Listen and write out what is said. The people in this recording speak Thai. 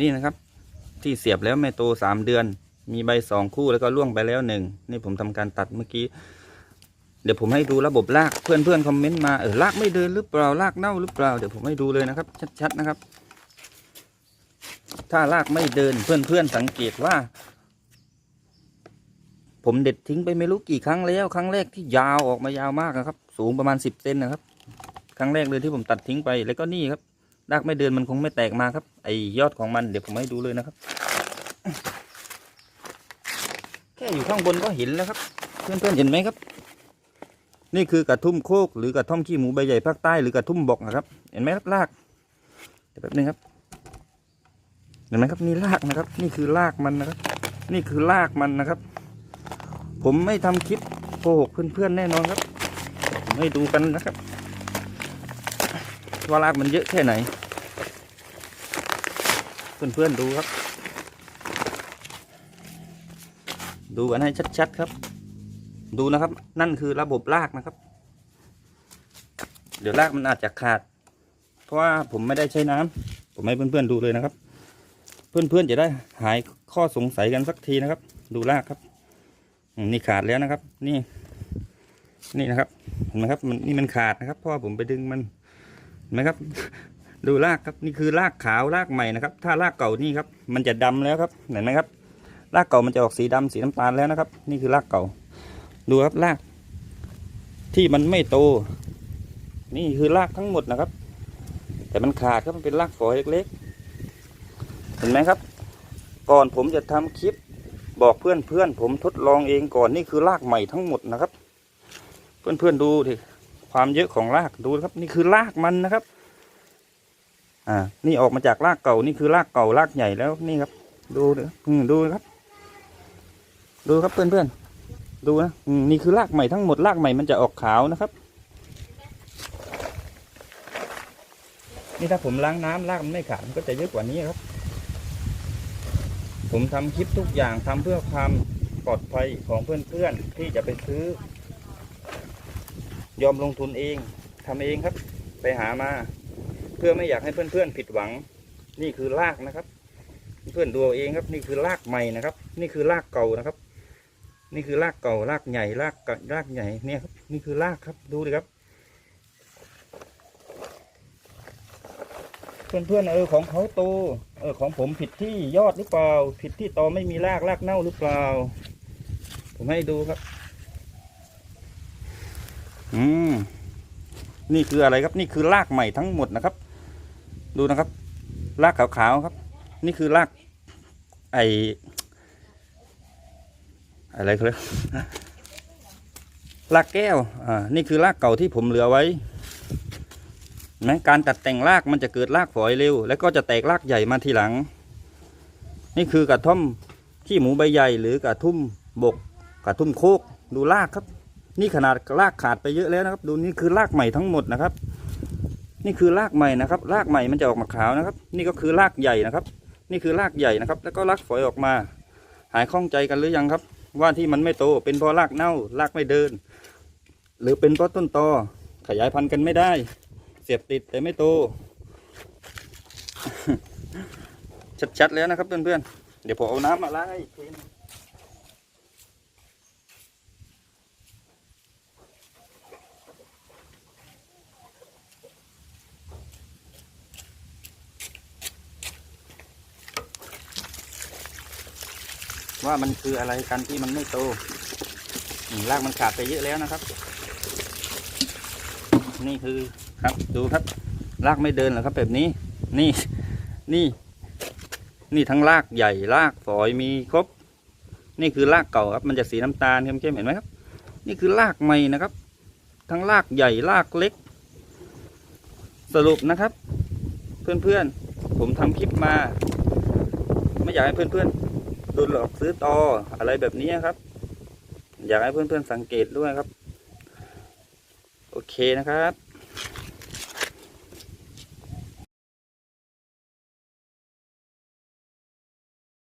นี่นะครับ ที่เสียบแล้วไม่โตสามเดือน มีใบสองคู่แล้วก็ล่วงไปแล้วหนึ่งนี่ผมทำการตัดเมื่อกี้ เดี๋ยวผมให้ดูระบบลากเพื่อนเพื่อนคอมเมนต์มาเออลากไม่เดินหรือเปล่าลากเน่าหรือเปล่าเดี๋ยวผมให้ดูเลยนะครับ ชัดๆนะครับ ถ้าลากไม่เดินเพื่อนเพื่อนสังเกตว่า ผมเด็ดทิ้งไปไม่รู้กี่ครั้งแล้วครั้งแรกที่ยาวออกมายาวมากนะครับ สูงประมาณสิบเซนนะครับ ครั้งแรกเลยที่ผมตัดทิ้งไปแล้วก็นี่ครับ ลากไม่เดินมันคงไม่แตกมาครับ ไอยอดของมันเดี๋ยวผมให้ดูเลยนะครับ แค่อยู่ข้างบนก็เห็นแล้วครับ เพื่อนๆเห็นไหมครับ นี่คือกระทุ่มโคกหรือกระท่อมขี้หมูใบใหญ่ภาคใต้หรือกระทุ่มบกนะครับ เห็นไหมครับรากเดี๋ยวแป๊บนึงครับ เห็นไหมครับนี่รากนะครับ นี่คือรากมันนะครับ นี่คือรากมันนะครับ ผมไม่ทำคลิปโกหกเพื่อนๆแน่นอนครับ ผมให้ดูกันนะครับว่ารากมันเยอะแค่ไหน เพื่อนๆดูครับ ดูกันให้ชัดๆครับ ดูนะครับ นั่นคือระบบรากนะครับ เดี๋ยวรากมันอาจจะขาด เพราะว่าผมไม่ได้ใช้น้ำผมให้เพื่อนๆดูเลยนะครับ เพื่อนๆจะได้หายข้อสงสัยกันสักทีนะครับ ดูรากครับนี่ขาดแล้วนะครับ นี่ นี่นะครับเห็นไหมครับมันนี่มันขาดนะครับเพราะผมไปดึงมันเห็นไหมครับ ดูรากครับนี่คือรากขาวรากใหม่นะครับ ถ้ารากเก่านี่ครับ มันจะดำแล้วครับเห็นไหมครับรากเก่ามันจะออกสีดำสีน้ำตาลแล้วนะครับ นี่คือรากเก่า ดูครับราก ที่มันไม่โต นี่คือรากทั้งหมดนะครับ แต่มันขาดครับมันเป็นรากฝอยเล็กๆ เห็นไหมครับ ก่อนผมจะทำคลิป บอกเพื่อนเพื่อนๆผมทดลองเองก่อนนี่คือรากใหม่ทั้งหมดนะครับ เพื่อนเพื่อนๆดูดิความเยอะของรากดูครับ นี่คือรากมันนะครับ อ่า นี่ออกมาจากรากเก่านี่คือรากเก่ารากใหญ่แล้วนี่ครับ ดูนะอืมดูครับ ดูครับเพื่อนเพื่อนๆดูนะอืมนี่คือรากใหม่ทั้งหมดรากใหม่มันจะออกขาวนะครับ นี่ถ้าผมล้างน้ำรากมันไม่ขาดมันก็จะเยอะกว่านี้ครับ ผมทำคลิปทุกอย่างทำเพื่อความปลอดภัยของเพื่อนๆที่จะไปซื้อ ยอมลงทุนเองทำเองครับ ไปหามา พื่อไม่อยากให้เพื่อนๆผิดหวัง นี่คือรากนะครับ เพื่อนดูเองครับ นี่คือรากใหม่นะครับ นี่คือรากเก่านะครับ นี่คือรากเก่ารากใหญ่รากรากใหญ่เนี่ยครับนี่คือรากครับดูดิครับ เพื่อนๆเออของเขาโตเออของผมผิดที่ยอดหรือเปล่า ผิดที่ตอไม่มีรากรากเน่าหรือเปล่า ผมให้ดูครับ อืมนี่คืออะไรครับนี่คือรากใหม่ทั้งหมดนะครับ ดูนะครับ รากขาวๆครับ นี่คือรากไออะไรเขาเรียกรากแก้ว อ่า นี่คือรากเก่าที่ผมเหลือไว้นไหมการตัดแต่งรากมันจะเกิดรากฝอยเร็ว แล้วก็จะแตกรากใหญ่มาทีหลัง นี่คือกระท่อมขี้หมูใบใหญ่หรือกระทุ่มบก กระทุ่มโคก ดูรากครับ นี่ขนาดรากขาดไปเยอะแล้วนะครับ ดูนี่คือรากใหม่ทั้งหมดนะครับ นี่คือรากใหม่นะครับ รากใหม่มันจะออกมาขาวนะครับ นี่ก็คือรากใหญ่นะครับ นี่คือรากใหญ่นะครับ แล้วก็รากฝอยออกมา หายข้องใจกันหรือยังครับ ว่าที่มันไม่โตเป็นเพราะรากเน่ารากไม่เดิน หรือเป็นเพราะต้นตอขยายพันธุ์กันไม่ได้ เสียบติดแต่ไม่โต ชัดๆแล้วนะครับเพื่อนๆเดี๋ยวผมเอาน้ำมาล้างให้อีกที ว่ามันคืออะไรกันที่มันไม่โตรากมันขาดไปเยอะแล้วนะครับ นี่คือครับดูครับ รากไม่เดินเหรอครับแบบนี้ นี่นี่ นี่ทั้งรากใหญ่รากฝอยมีครบ นี่คือรากเก่าครับ มันจะสีน้ำตาลเข้มๆเห็นไหมครับ นี่คือรากใหม่นะครับ ทั้งรากใหญ่รากเล็ก สรุปนะครับ เพื่อนๆผมทำคลิปมา ไม่อยากให้เพื่อนๆ โดนหลอกซื้อต่ออะไรแบบนี้ครับ อยากให้เพื่อนๆสังเกตด้วยครับ โอเคนะครับ